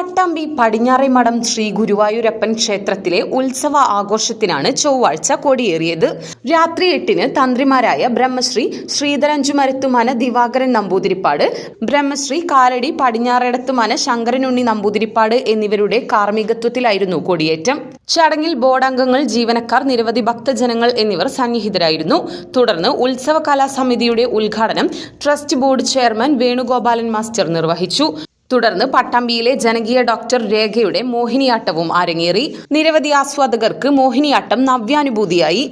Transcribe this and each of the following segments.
Pattambi Padinjaremadam Shri Guruvayurappan ക്ഷേത്രത്തിലെ ഉത്സവ ആഘോഷത്തിനാണ് ചൊവ്വാഴ്ച കൊടിയേറിയത്. രാത്രി എട്ടിന് തന്ത്രിമാരായ ബ്രഹ്മശ്രീ ശ്രീധരഞ്ചുമരത്തുമന ദിവാകരൻ നമ്പൂതിരിപ്പാട് ബ്രഹ്മശ്രീ കാലടി പടിഞ്ഞാറേടത്തുമന ശങ്കരനുണ്ണി നമ്പൂതിരിപ്പാട് എന്നിവരുടെ കാർമ്മികത്വത്തിലായിരുന്നു കൊടിയേറ്റം. ചടങ്ങിൽ ബോർഡംഗങ്ങൾ ജീവനക്കാർ നിരവധി ഭക്തജനങ്ങൾ എന്നിവർ സന്നിഹിതരായിരുന്നു. തുടർന്ന് ഉത്സവ കലാസമിതിയുടെ ഉദ്ഘാടനം trust board chairman Venugopalan master നിർവഹിച്ചു. തുടർന്ന് പട്ടാമ്പിയിലെ ജനകീയ ഡോക്ടർ രേഖയുടെ മോഹിനിയാട്ടവും അരങ്ങേറി. നിരവധി ആസ്വാദകർക്ക് മോഹിനിയാട്ടം നവ്യാനുഭൂതിയായി.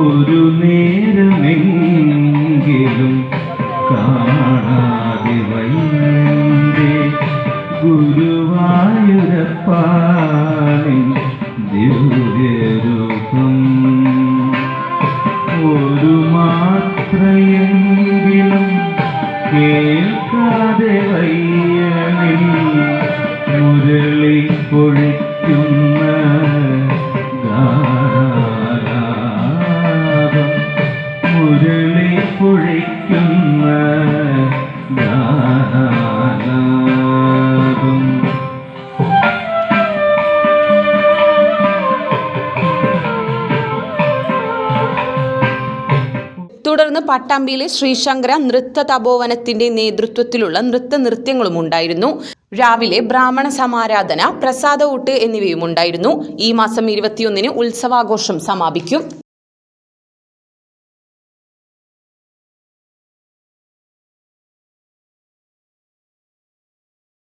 ഒരു നേരമെങ്കിലും ഒരു മാത്രയെങ്കിലും കേൾക്കാതെ വയ്യനിൽ മുരളി പൊഴിക്കുന്ന ഗാനാലാപം മുരളി പൊഴിക്കുന്ന ഗാനാലാപം തുടർന്ന് പട്ടാമ്പിയിലെ ശ്രീശങ്കര നൃത്ത തപോവനത്തിന്റെ നേതൃത്വത്തിലുള്ള നൃത്ത നൃത്യങ്ങളും ഉണ്ടായിരുന്നു. രാവിലെ ബ്രാഹ്മണ സമാരാധന പ്രസാദ ഊട്ട് എന്നിവയും ഉണ്ടായിരുന്നു. ഈ മാസം ഇരുപത്തിയൊന്നിന് ഉത്സവാഘോഷം സമാപിക്കും.